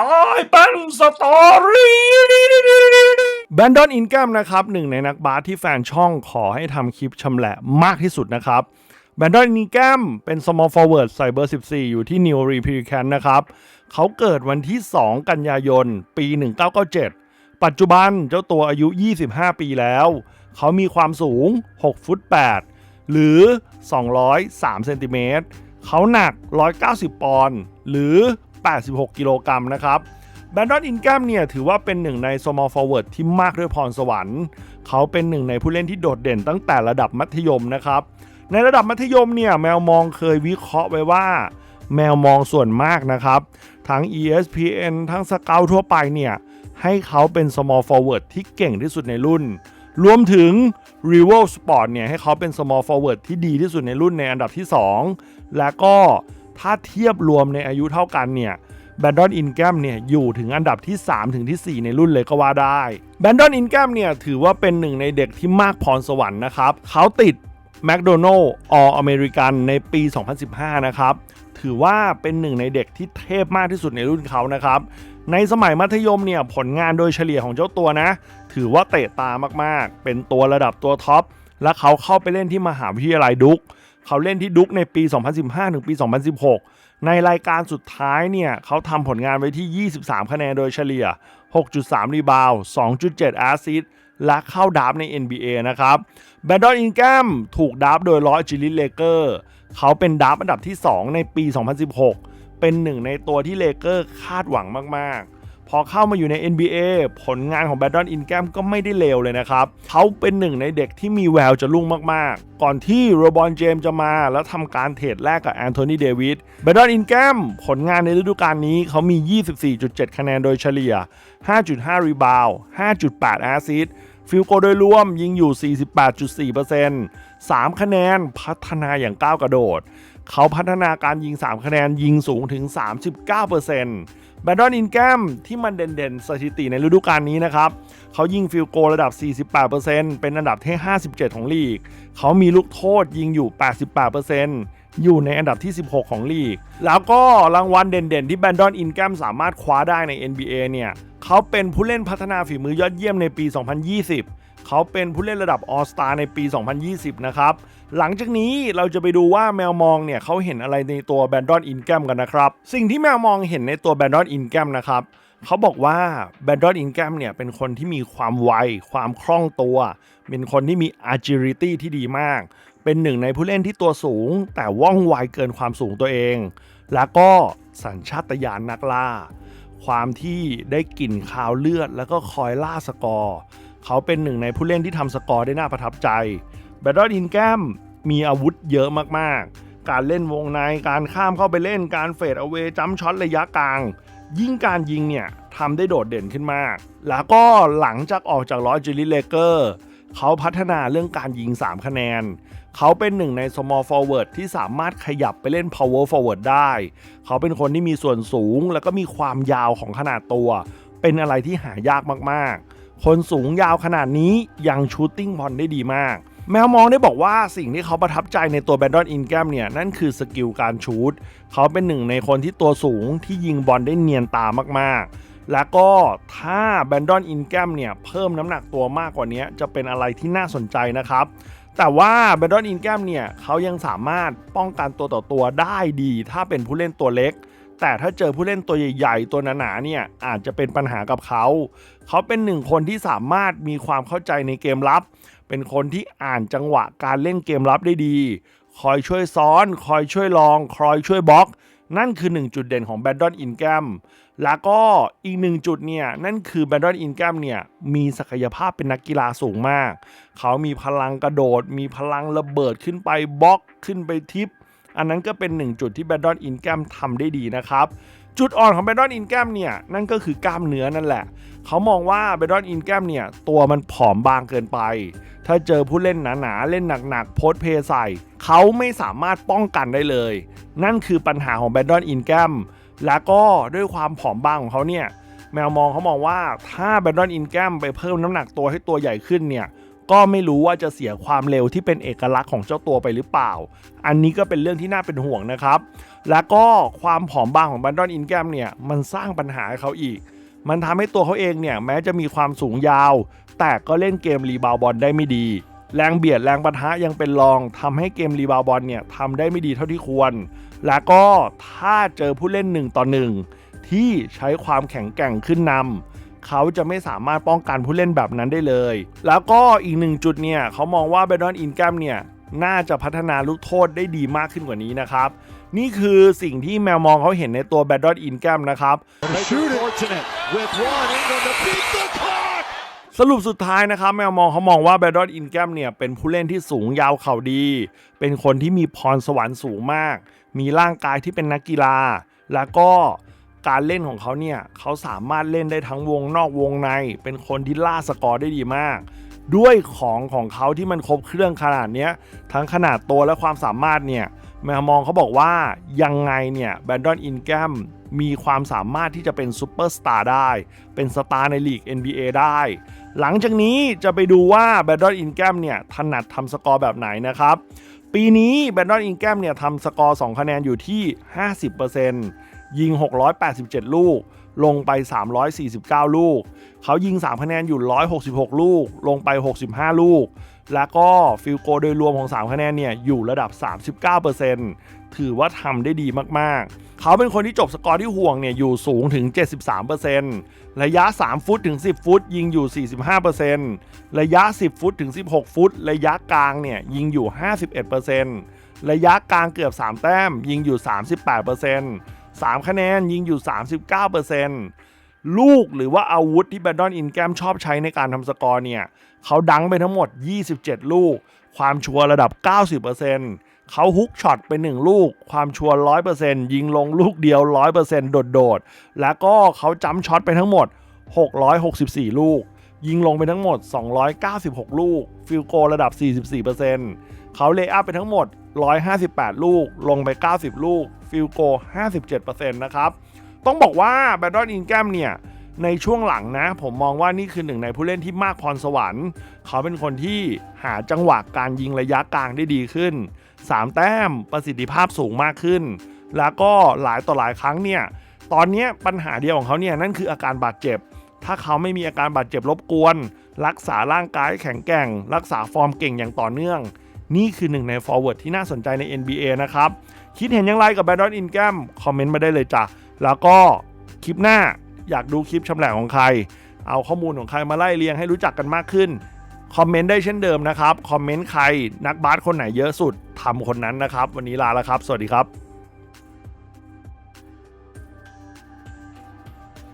ตายเป็นสตอรี่แบนดอนอินแกมนะครับหนึ่งในนักบาสที่แฟนช่องขอให้ทำคลิปชำแหละมากที่สุดนะครับแบนดอนอินแกมเป็น small forward ใส่เบอร์ 14 อยู่ที่ New r e p u b l i c a n นะครับเขาเกิดวันที่ 2 กันยายน ปี 1997 ปัจจุบันเจ้าตัวอายุ 25 ปีแล้ว เขามีความสูง 6 ฟุต 8 หรือ 203 เซนติเมตรเขาหนัก 190 ปอนด์หรือ 86 กิโลกรัมนะครับแบนดอนอินแกมเนี่ยถือว่าเป็นหนึ่งใน small forward ที่มากด้วยพรสวรรค์ เขาเป็นหนึ่งในผู้เล่นที่โดดเด่นตั้งแต่ระดับมัธยมนะครับ ในระดับมัธยมเนี่ยแมวมองเคยวิเคราะห์ไว้ว่า แมวมองส่วนมากนะครับ ทั้ง ESPN ทั้งสเกลทั่วไปเนี่ยให้เขาเป็น small forward ที่เก่งที่สุดในรุ่น รวมถึง r e v o l Sport เนี่ยให้เขาเป็น small forward ที่ดีที่สุดในรุ่นในอันดับที่ 2 และก็ ถ้าเทียบรวมในอายุเท่ากันเนี่ยแบนดอนอินแกมเนี่ยอยู่ถึงอันดับที่ 3 ถึงที่ 4 ในรุ่นเลยก็ว่าได้แบนดอนอินแกมเนี่ยถือว่าเป็นหนึ่งในเด็กที่มากพรสวรรค์นะครับ เขาติด m c d o n a l d All American ในปี 2015 นะครับ ถือว่าเป็นหนึ่งในเด็กที่เทพมากที่สุดในรุ่นเขานะครับ ในสมัยมัธยมเนี่ยผลงานโดยเฉลี่ยของเจ้าตัวนะ ถือว่าเตะตามากๆ เป็นตัวระดับตัวท็อปและเขาเข้าไปเล่นที่มหาวิทยาลัยดุก เขาเล่นที่ดุ๊กในปี 2015 ถึงปี 2016 ในรายการสุดท้ายเนี่ยเขาทำผลงานไว้ที่ 23 คะแนนโดยเฉลี่ย 6.3 รีบาว 2.7 แอสซิสและเข้าดับใน NBA นะครับแบนดอนอินแกมถูกดับโดยลอสจิลิเลเกอร์เขาเป็นดับอันดับที่ 2 ในปี 2016 เป็นหนึ่งในตัวที่เลเกอร์คาดหวังมากๆ พอเข้ามาอยู่ใน NBA ผลงานของแบดดอนอินแกมก็ไม่ได้เลวเลยนะครับ เขาเป็นหนึ่งในเด็กที่มีแววจะรุ่งมากๆ ก่อนที่โรบอนเจมจะมาแล้วทำการเทรดแลกกับแอนโทนีเดวิดแบดดอนอินแกมผลงานในฤดูกาลนี้เขามี 24.7 คะแนนโดยเฉลี่ย 5.5 รีบาว 5.8 แอสซิสต์ฟิลโกโดยรวมยิงอยู่ 48.4% 3 คะแนนพัฒนาอย่างก้าวกระโดด เขาพัฒนาการยิง 3 คะแนนยิงสูงถึง 39%แบนดอนอินแกมที่มันเด่นๆ สถิติในฤดูกาลนี้นะครับ เขายิงฟิลโกระดับ 48%เป็นอันดับที่ 57 ของลีก เขามีลูกโทษยิงอยู่ 88%อยู่ในอันดับที่ 16 ของลีก แล้วก็รางวัลเด่นๆ ที่แบนดอนอินแกมสามารถคว้าได้ใน NBA เนี่ย เขาเป็นผู้เล่นพัฒนาฝีมือยอดเยี่ยมในปี 2020 เขาเป็นผู้เล่นระดับออสตาในปี 2020 นะครับ หลังจากนี้เราจะไปดูว่าแมวมองเนี่ยเขาเห็นอะไรในตัวแบนดอนอินแกมกันนะครับ สิ่งที่แมวมองเห็นในตัวแบนดอนอินแกมนะครับเขาบอกว่าแบนดอนอินแกมเนี่ยเป็นคนที่มีความไว ความคล่องตัว เป็นคนที่มี agility ที่ดีมาก เป็นหนึ่งในผู้เล่นที่ตัวสูง แต่ว่องไวเกินความสูงตัวเอง แล้วก็สัญชาตญาณนักล่า ความที่ได้กลิ่นคาวเลือด แล้วก็คอยล่าสกอร์ เขาเป็นหนึ่งในผู้เล่นที่ทำสกอร์ได้น่าประทับใจ แบดดอนอินแกมมีอาวุธเยอะมากๆ การเล่นวงใน การข้ามเข้าไปเล่น การเฟดเอาเวจัมช็อตระยะกลาง ยิ่งการยิงเนี่ยทำได้โดดเด่นขึ้นมาก แล้วก็หลังจากออกจากลอสจิลิเลเกอร์เขาพัฒนาเรื่องการยิง 3 คะแนน เขาเป็นหนึ่งใน small forward ที่สามารถขยับไปเล่น power forward ได้ เขาเป็นคนที่มีส่วนสูง แล้วก็มีความยาวของขนาดตัว เป็นอะไรที่หายากมากๆ คนสูงยาวขนาดนี้ยังชูตติ้งบอลได้ดีมาก แมวมองได้บอกว่าสิ่งที่เขาประทับใจในตัวแบนดอนอินแกมเนี่ย นั่นคือสกิลการชูตเขาเป็นหนึ่งในคนที่ตัวสูงที่ยิงบอลได้เนียนตามากๆ แล้วก็ถ้าแบนดอนอินแกมเนี่ย เพิ่มน้ำหนักตัวมากกว่านี้จะเป็นอะไรที่น่าสนใจนะครับแต่ว่าแบนดอนอินแกมเนี่ยเขายังสามารถป้องกันตัวต่อตัวได้ดี ถ้าเป็นผู้เล่นตัวเล็ก แต่ถ้าเจอผู้เล่นตัวใหญ่ๆ ตัวหนาๆเนี่ยอาจจะเป็นปัญหากับเขา เขาเป็นหนึ่งคนที่สามารถมีความเข้าใจในเกมรับ เป็นคนที่อ่านจังหวะการเล่นเกมรับได้ดี คอยช่วยซ้อน คอยช่วยลอง คอยช่วยบล็อก นั่นคือหนึ่งจุดเด่นของแบนดอนอินแกมแล้วก็อีกหนึ่งจุดเนี่ยนั่นคือแบนดอนอินแกมเนี่ยมีศักยภาพเป็นนักกีฬาสูงมาก เขามีพลังกระโดด มีพลังระเบิดขึ้นไปบล็อกขึ้นไปทิป อันนั้นก็เป็นหนึ่งจุดที่แบนดอนอินแกมทำได้ดีนะครับ จุดอ่อนของแบนดอนอินแกมเนี่ยนั่นก็คือกล้ามเนื้อนั่นแหละ เขามองว่าแบนดอนอินแกมเนี่ยตัวมันผอมบางเกินไป ถ้าเจอผู้เล่นหนาๆเล่นหนักๆโพสเพย์ใส่เขาไม่สามารถป้องกันได้เลย นั่นคือปัญหาของแบนดอนอินแกมแล้วก็ด้วยความผอมบางของเขาเนี่ยแมวมองเขามองว่าถ้าแบนดอนอินแกมไปเพิ่มน้ำหนักตัวให้ตัวใหญ่ขึ้นเนี่ย ก็ไม่รู้ว่าจะเสียความเร็วที่เป็นเอกลักษณ์ของเจ้าตัวไปหรือเปล่า อันนี้ก็เป็นเรื่องที่น่าเป็นห่วงนะครับ แล้วก็ความผอมบางของบันดอนอินแกมเนี่ยมันสร้างปัญหาให้เขาอีก มันทำให้ตัวเขาเองเนี่ยแม้จะมีความสูงยาว แต่ก็เล่นเกมรีบาวบอลได้ไม่ดี แรงเบียดแรงปะทะยังเป็นรองทำให้เกมรีบาวบอลเนี่ยทำได้ไม่ดีเท่าที่ควร แล้วก็ถ้าเจอผู้เล่นหนึ่งต่อหนึ่งที่ใช้ความแข็งแกร่งขึ้นนำ เขาจะไม่สามารถป้องกันผู้เล่นแบบนั้นได้เลย แล้วก็อีกหนึ่งจุดเนี่ยเขามองว่าเบดอนอินแกมเนี่ยน่าจะพัฒนาลูกโทษได้ดีมากขึ้นกว่านี้นะครับ นี่คือสิ่งที่แมวมองเขาเห็นในตัวแบดดอนอินแกมนะครับ Fortunate with one. England to beat the clock. สรุปสุดท้ายนะครับแมวมองเขามองว่าแบดดอนอินแกมเนี่ยเป็นผู้เล่นที่สูงยาวเข่าดี เป็นคนที่มีพรสวรรค์สูงมาก มีร่างกายที่เป็นนักกีฬา แล้วก็ การเล่นของเขาเนี่ยเขาสามารถเล่นได้ทั้งวงนอกวงใน เป็นคนที่ล่าสกอร์ได้ดีมาก ด้วยของของเขาที่มันครบเครื่องขนาดนี้ทั้งขนาดตัวและความสามารถเนี่ยแมมองเขาบอกว่ายังไงเนี่ยแบนดอนอินแกมมีความสามารถที่จะเป็นซูเปอร์สตาร์ได้ เป็นสตาร์ในลีก NBA ได้ หลังจากนี้จะไปดูว่าแบนดอนอินแกมเนี่ยถนัดทำสกอร์แบบไหนนะครับ ปีนี้แบนดอนอินแกมเนี่ยทำสกอร์ 2 คะแนนอยู่ที่ 50% ยิง 687 ลูก ลงไป 349 ลูก เขายิง 3 คะแนนอยู่ 166 ลูก ลงไป 65 ลูก แล้วก็ฟิลโกโดยรวมของ 3 คะแนนเนี่ย อยู่ระดับ 39%ถือว่าทำได้ดีมาก ๆ เขาเป็นคนที่จบสกอร์ที่ห่วงเนี่ย อยู่สูงถึง 73%ระยะ 3 ฟุตถึง 10 ฟุต ยิงอยู่ 45%ระยะ 10 ฟุตถึง 16 ฟุต ระยะกลางเนี่ย ยิงอยู่ 51%ระยะกลางเกือบ 3 แต้ม ยิงอยู่ 38% 3 คะแนนยิงอยู่ 39%ลูกหรือว่าอาวุธที่แบนดอนอินแกมชอบใช้ในการทำสกอร์เนี่ยเขาดังไปทั้งหมด 27 ลูก ความชัวร์ระดับ 90%เขาฮุกช็อตไป 1 ลูก ความชัวร์100%ยิงลงลูกเดียว 100%โดดๆ แล้วก็เขาจัมช็อตไปทั้งหมด 664 ลูกยิงลงไปทั้งหมด 296 ลูก ฟิลโกระดับ 44%เขาเลย์อัพไปทั้งหมด 158 ลูก ลงไป 90 ลูก ฟิลโก 57%นะครับ ต้องบอกว่าแบดดอนอินแกมเนี่ย ในช่วงหลังนะ ผมมองว่านี่คือหนึ่งในผู้เล่นที่มากพรสวรรค์ เขาเป็นคนที่หาจังหวะการยิงระยะกลางได้ดีขึ้น 3 แต้มประสิทธิภาพสูงมากขึ้น แล้วก็หลายต่อหลายครั้งเนี่ย ตอนนี้ปัญหาเดียวของเขาเนี่ยนั่นคืออาการบาดเจ็บ ถ้าเขาไม่มีอาการบาดเจ็บรบกวน รักษาร่างกายแข็งแกร่ง รักษาฟอร์มเก่งอย่างต่อเนื่อง นี่คือหนึ่งในฟอร์เวิร์ดที่น่าสนใจใน NBA นะครับ คิดเห็นอย่างไรกับแบรดอนอินแกมคอมเมนต์มาได้เลยจ้ะ แล้วก็คลิปหน้าอยากดูคลิปชำแหละของใคร เอาข้อมูลของใครมาไล่เรียงให้รู้จักกันมากขึ้น คอมเมนต์ได้เช่นเดิมนะครับ คอมเมนต์ใครนักบาสคนไหนเยอะสุดทำคนนั้นนะครับ วันนี้ลาแล้วครับ สวัสดีครับ